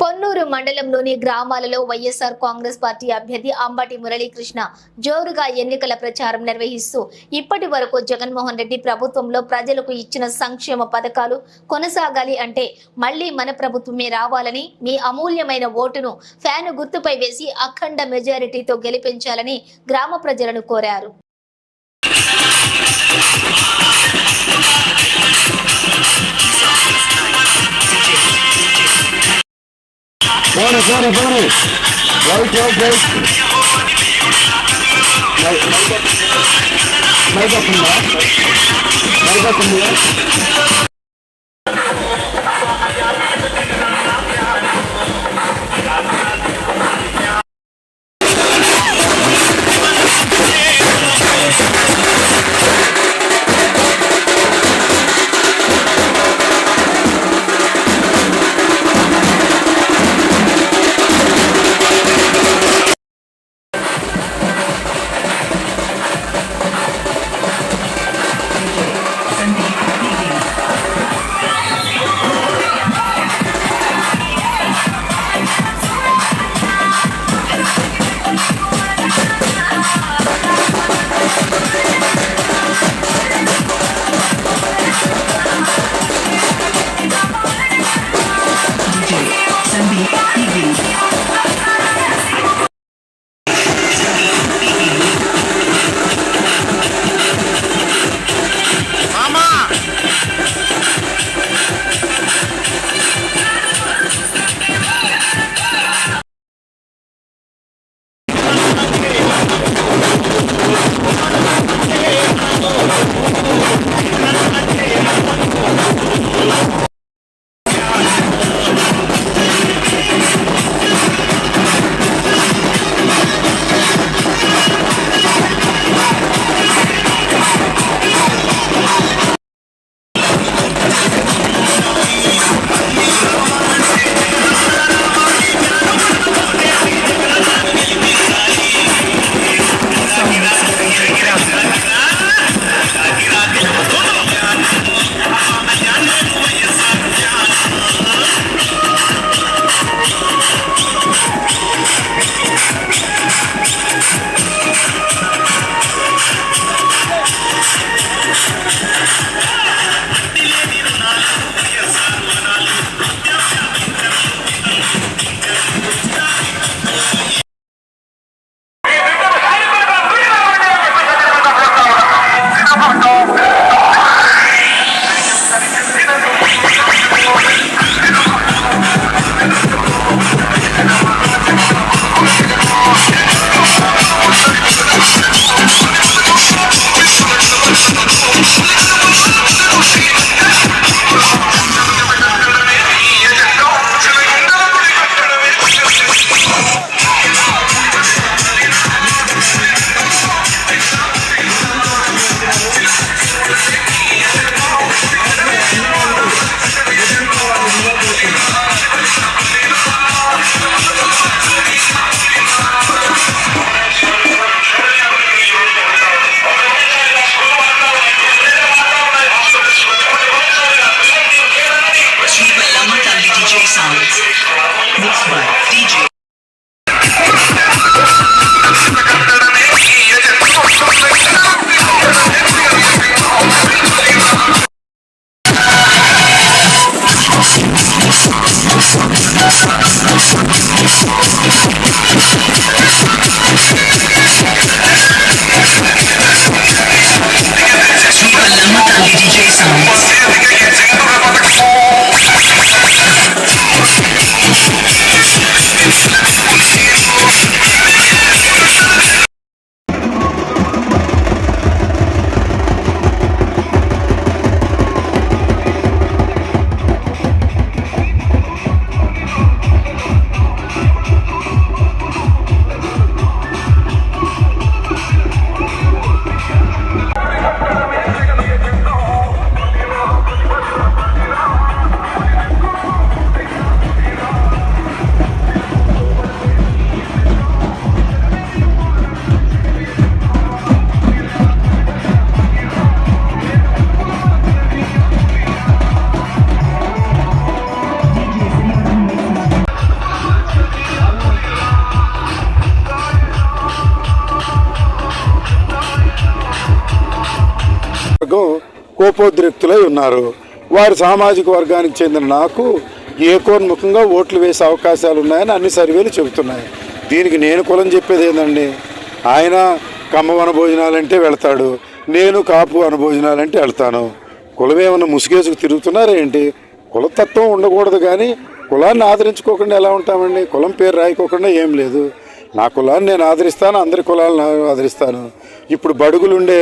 పొన్నూరు మండలంలోని గ్రామాలలో వైఎస్ఆర్ కాంగ్రెస్ పార్టీ అభ్యర్థి అంబటి మురళీకృష్ణ జోరుగా ఎన్నికల ప్రచారం నిర్వహిస్తూ ఇప్పటి వరకు జగన్మోహన్ రెడ్డి ప్రభుత్వంలో ప్రజలకు ఇచ్చిన సంక్షేమ పథకాలు కొనసాగాలి అంటే మళ్ళీ మన ప్రభుత్వమే రావాలని మీ అమూల్యమైన ఓటును ఫ్యాను గుర్తుపై వేసి అఖండ మెజారిటీతో గెలిపించాలని గ్రామ ప్రజలను కోరారు. Bora, bora, bora! Vai, vai, vai! Vai, vai, vai! Vai, vai, vai! Vai, vai, vai! కోపోద్రిక్తులై ఉన్నారు. వారి సామాజిక వర్గానికి చెందిన నాకు ఏకోన్ముఖంగా ఓట్లు వేసే అవకాశాలు ఉన్నాయని అన్ని సర్వేలు చెబుతున్నాయి. దీనికి నేను కులం చెప్పేది ఏంటండి ఆయన కమ్మ వనభోజనాలంటే వెళ్తాడు. నేను కాపు వనభోజనాలంటే వెళ్తాను. కులం ఏమన్నా ముసుగేసుకు తిరుగుతున్నారా ఏంటి? కులతత్వం ఉండకూడదు కానీ కులాన్ని ఆదరించుకోకుండా ఎలా ఉంటామండి? కులం పేరు రాయకోకుండా ఏం లేదు. నా కులాన్ని నేను ఆదరిస్తాను అందరి కులాలను ఆదరిస్తాను. ఇప్పుడు బడుగులుండే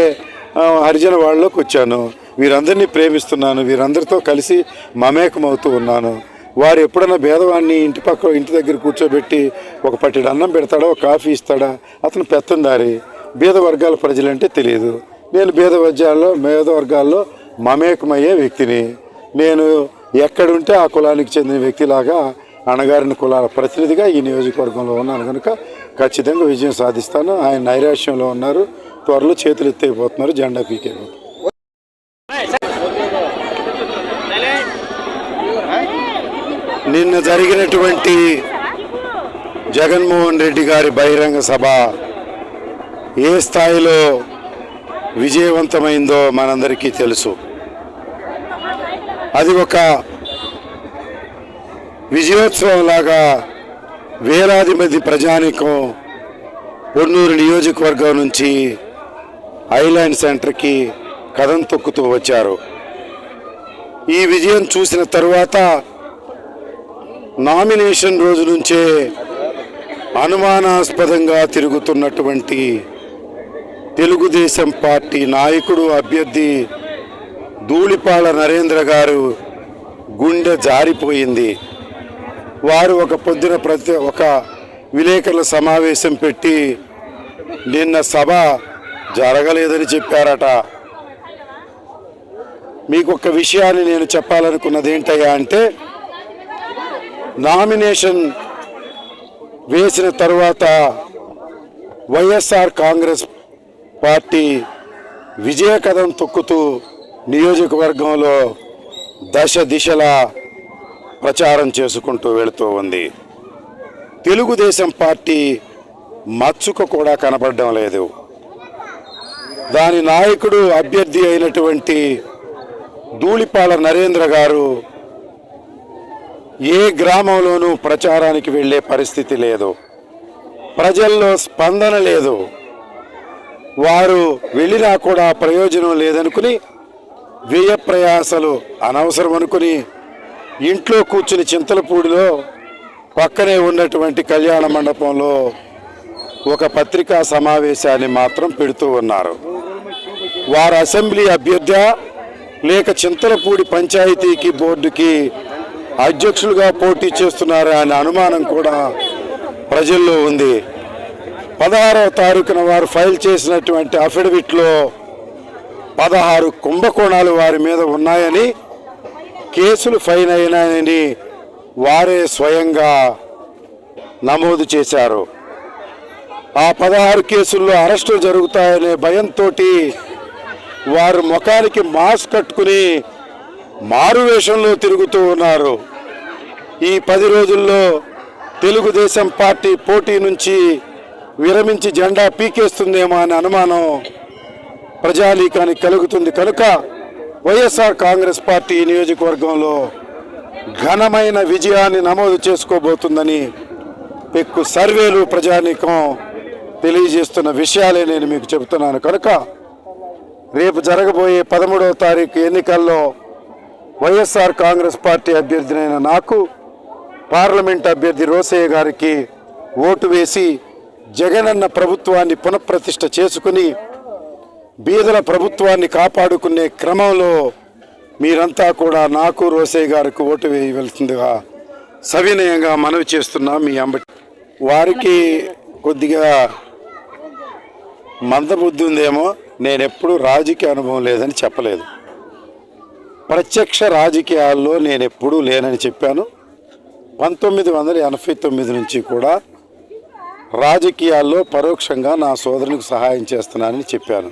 హరిజన వాళ్ళలోకి వచ్చాను. వీరందరినీ ప్రేమిస్తున్నాను వీరందరితో కలిసి మమేకమవుతూ ఉన్నాను. వారు ఎప్పుడైనా భేదవాడిని ఇంటి పక్క ఇంటి దగ్గర కూర్చోబెట్టి ఒక పట్టెడు అన్నం పెడతాడా ఒక కాఫీ ఇస్తాడా? అతను పెత్తందారి. భేద వర్గాల ప్రజలంటే తెలియదు. నేను భేద వర్గాల్లో భేద వర్గాల్లో మమేకమయ్యే వ్యక్తిని. నేను ఎక్కడుంటే ఆ కులానికి చెందిన వ్యక్తిలాగా అణగారిన కులాల ప్రతినిధిగా ఈ నియోజకవర్గంలో ఉన్నాను కనుక ఖచ్చితంగా విజయం సాధిస్తాను. ఆయన నైరాశ్యంలో ఉన్నారు. త్వరలో చేతులు ఎత్తైపోతున్నారు జెండా పీకే నిన్న జరిగినటువంటి జగన్మోహన్ రెడ్డి గారి బహిరంగ సభ ఏ స్థాయిలో విజయవంతమైందో మనందరికీ తెలుసు. అది ఒక విజయోత్సవం లాగా వేలాది మంది ప్రజానికం పొన్నూరు నియోజకవర్గం నుంచి ఐలాండ్ సెంటర్కి కథం తొక్కుతూ వచ్చారు. ఈ విజయం చూసిన తరువాత నామినేషన్ రోజు నుంచే అనుమానాస్పదంగా తిరుగుతున్నటువంటి తెలుగుదేశం పార్టీ నాయకుడు అభ్యర్థి ధూళిపాళ నరేంద్ర గారు గుండె జారిపోయింది. వారు ఒక పొద్దున ప్రతి ఒక విలేకరుల సమావేశం పెట్టి నిన్న సభ జరగలేదని చెప్పారట. మీకు ఒక విషయాన్ని నేను చెప్పాలనుకున్నది ఏంటయ్యా అంటే నామినేషన్ వేసిన తర్వాత వైఎస్ఆర్ కాంగ్రెస్ పార్టీ విజయ కథం తొక్కుతూ నియోజకవర్గంలో దశ దిశలా ప్రచారం చేసుకుంటూ వెళుతూ ఉంది. తెలుగుదేశం పార్టీ మచ్చుక కూడా కనపడడం లేదు. దాని నాయకుడు అభ్యర్థి అయినటువంటి ధూళిపాల నరేంద్ర గారు ఏ గ్రామంలోనూ ప్రచారానికి వెళ్ళే పరిస్థితి లేదు. ప్రజల్లో స్పందన లేదు. వారు వెళ్ళినా కూడా ప్రయోజనం లేదనుకుని వ్యయ ప్రయాసలు అనవసరం అనుకుని ఇంట్లో కూర్చుని చింతలపూడిలో పక్కనే ఉన్నటువంటి కళ్యాణ మండపంలో ఒక పత్రికా సమావేశాన్ని మాత్రం పెడుతూ ఉన్నారు. వారు అసెంబ్లీ అభ్యర్థి లేక చింతలపూడి పంచాయతీకి బోర్డుకి అధ్యక్షులుగా పోటీ చేస్తున్నారా అనే అనుమానం కూడా ప్రజల్లో ఉంది. పదహారవ తారీఖున వారు ఫైల్ చేసినటువంటి అఫిడవిట్లో పదహారు కుంభకోణాలు వారి మీద ఉన్నాయని కేసులు ఫైన్ అయినాయని వారే స్వయంగా నమోదు చేశారు. ఆ పదహారు కేసుల్లో అరెస్టులు జరుగుతాయనే భయంతో వారు ముఖానికి మాస్క్ కట్టుకుని మారు వేషంలో తిరుగుతూ ఉన్నారు. ఈ పది రోజుల్లో తెలుగుదేశం పార్టీ పోటీ నుంచి విరమించి జెండా పీకేస్తుందేమో అనే అనుమానం ప్రజానీకానికి కలుగుతుంది. కనుక వైఎస్ఆర్ కాంగ్రెస్ పార్టీ నియోజకవర్గంలో ఘనమైన విజయాన్ని నమోదు చేసుకోబోతుందని పెక్కు సర్వేలు ప్రజానీకం తెలియజేస్తున్న విషయాలే నేను మీకు చెబుతున్నాను. కనుక రేపు జరగబోయే పదమూడవ తారీఖు ఎన్నికల్లో వైఎస్ఆర్ కాంగ్రెస్ పార్టీ అభ్యర్థినైన నాకు పార్లమెంట్ అభ్యర్థి రోసయ్య గారికి ఓటు వేసి జగనన్న ప్రభుత్వాన్ని పునఃప్రతిష్ఠ చేసుకుని బీదల ప్రభుత్వాన్ని కాపాడుకునే క్రమంలో మీరంతా కూడా నాకు రోసయ్య గారికి ఓటు వేయవలసిందిగా సవినయంగా మనవి చేస్తున్నా మీ అంబటి. వారికి కొద్దిగా మందబుద్ధి ఉందేమో నేను ఎప్పుడు రాజకీయ అనుభవం లేదని చెప్పలేదు. ప్రత్యక్ష రాజకీయాల్లో నేను ఎప్పుడూ లేనని చెప్పాను. పంతొమ్మిది వందల ఎనభై తొమ్మిది నుంచి కూడా రాజకీయాల్లో పరోక్షంగా నా సోదరునికి సహాయం చేస్తున్నానని చెప్పాను.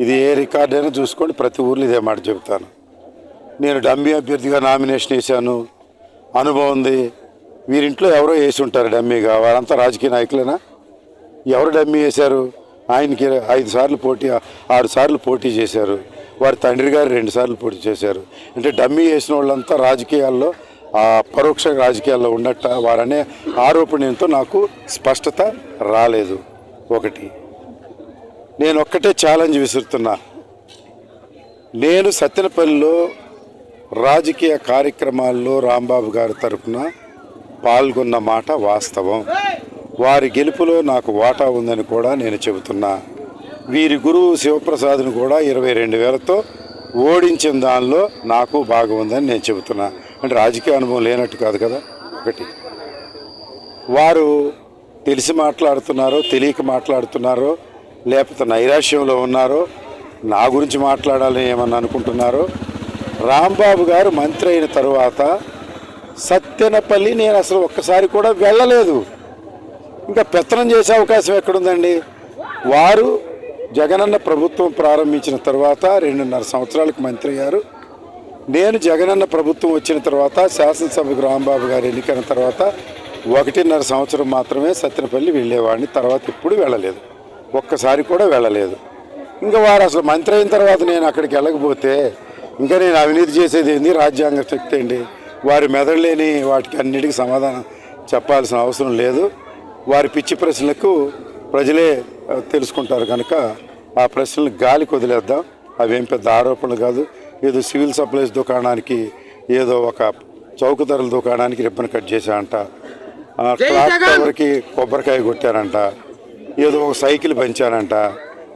ఇది ఏ రికార్డైనా అయినా చూసుకోండి ప్రతి ఊర్లో ఇదే మాట చెబుతాను. నేను డమ్మీ అభ్యర్థిగా నామినేషన్ వేశాను. అనుభవం ఉంది. వీరింట్లో ఎవరో వేసి ఉంటారు డమ్మీగా వారంతా రాజకీయ నాయకులేనా? ఎవరు డమ్మీ వేశారు? ఆయనకి ఐదు సార్లు పోటీ ఆరు సార్లు పోటీ చేశారు. వారి తండ్రి గారు రెండుసార్లు పోటీ చేశారు. అంటే డమ్మీ వేసిన వాళ్ళంతా రాజకీయాల్లో ఆ పరోక్ష రాజకీయాల్లో ఉన్నట్ట వారనే ఆరోపణతో నాకు స్పష్టత రాలేదు. ఒకటి నేను ఒక్కటే ఛాలెంజ్ విసురుతున్నా. నేను సత్తెనపల్లిలో రాజకీయ కార్యక్రమాల్లో రాంబాబు గారి తరపున పాల్గొన్న మాట వాస్తవం. వారి గెలుపులో నాకు వాటా ఉందని కూడా నేను చెబుతున్నా. వీరి గురువు శివప్రసాద్ను కూడా ఇరవై రెండు వేలతో ఓడించిన దానిలో నాకు బాగుందని ఉందని నేను చెబుతున్నా. అంటే రాజకీయ అనుభవం లేనట్టు కాదు కదా? ఒకటి. వారు తెలిసి మాట్లాడుతున్నారో తెలియక మాట్లాడుతున్నారో లేకపోతే నైరాశ్యంలో ఉన్నారో నా గురించి మాట్లాడాలని ఏమన్నా అనుకుంటున్నారో రాంబాబు గారు మంత్రి అయిన తరువాత సత్యనపల్లి నేను అసలు ఒక్కసారి కూడా వెళ్ళలేదు. ఇంకా పెత్తనం చేసే అవకాశం ఎక్కడుందండి? వారు జగనన్న ప్రభుత్వం ప్రారంభించిన తర్వాత రెండున్నర సంవత్సరాలకు మంత్రి అయ్యారు. నేను జగనన్న ప్రభుత్వం వచ్చిన తర్వాత శాసనసభకు రాంబాబు గారు ఎన్నికైన తర్వాత ఒకటిన్నర సంవత్సరం మాత్రమే సత్యనపల్లి వెళ్ళేవాడిని. తర్వాత ఎప్పుడు వెళ్ళలేదు. ఒక్కసారి కూడా వెళ్ళలేదు. ఇంకా వారు అసలు మంత్రి అయిన తర్వాత నేను అక్కడికి వెళ్ళకపోతే ఇంకా నేను అవినీతి చేసేది ఏంది? రాజ్యాంగ శక్తి అండి వారి మెదడులేని వాటికి అన్నిటికీ సమాధానం చెప్పాల్సిన అవసరం లేదు. వారి పిచ్చి ప్రశ్నలకు ప్రజలే తెలుసుకుంటారు కనుక ఆ ప్రశ్నలు గాలికి వదిలేద్దాం. అవేం పెద్ద ఆరోపణలు కాదు. ఏదో సివిల్ సప్లైస్ దుకాణానికి ఏదో ఒక చౌక ధరల దుకాణానికి రిబ్బన్ కట్ చేశారంట. ఆ, ట్రాక్టర్కి కొబ్బరికాయ కొట్టారంట. ఏదో ఒక సైకిల్ పెంచారంట.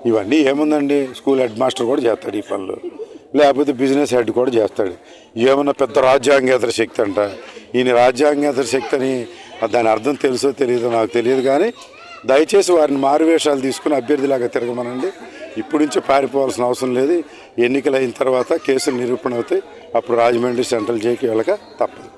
ఇవన్నీ ఏముందండి? స్కూల్ హెడ్ మాస్టర్ కూడా చేస్తాడు ఈ పనులు. లేకపోతే బిజినెస్ హెడ్ కూడా చేస్తాడు. ఏమన్నా పెద్ద రాజ్యాంగేతర శక్తి అంట. ఈయన రాజ్యాంగేతర శక్తి అని దాని అర్థం తెలుసో తెలియదో నాకు తెలియదు కానీ దయచేసి వారిని మారువేషాలు తీసుకుని అభ్యర్థిలాగా తిరగమనండి. ఇప్పటి నుంచి పారిపోవాల్సిన అవసరం లేదు. ఎన్నికలు అయిన తర్వాత కేసులు నిరూపణ అవుతాయి. అప్పుడు రాజమండ్రి సెంట్రల్ జైలుకి వెళ్ళక తప్పదు.